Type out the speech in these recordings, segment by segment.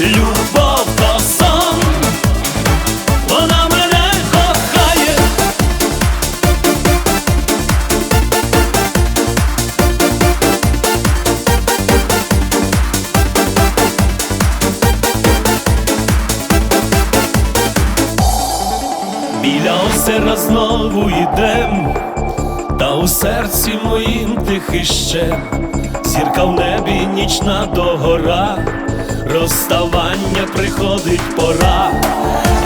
любов то сон, вона мене кохає. Біля озера знову йдем, та у серці моїм тихий ще, зірка в небі нічна догора, розставання приходить пора,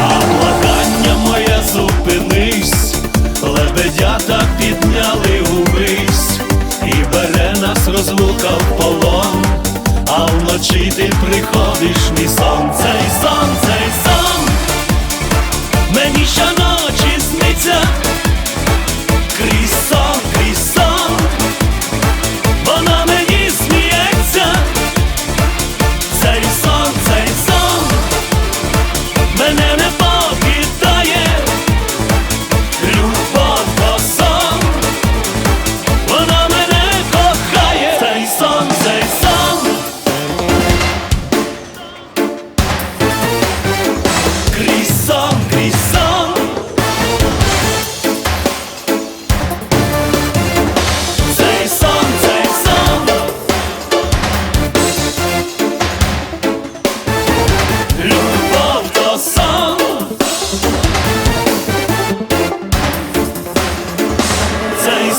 а благання моє зупинись, лебедята підняли увись, і бере нас розлука в полон, а вночі ти приходиш мій сонце і сон,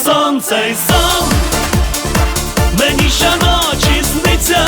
Сонце цей сон, мені щоночі зниться.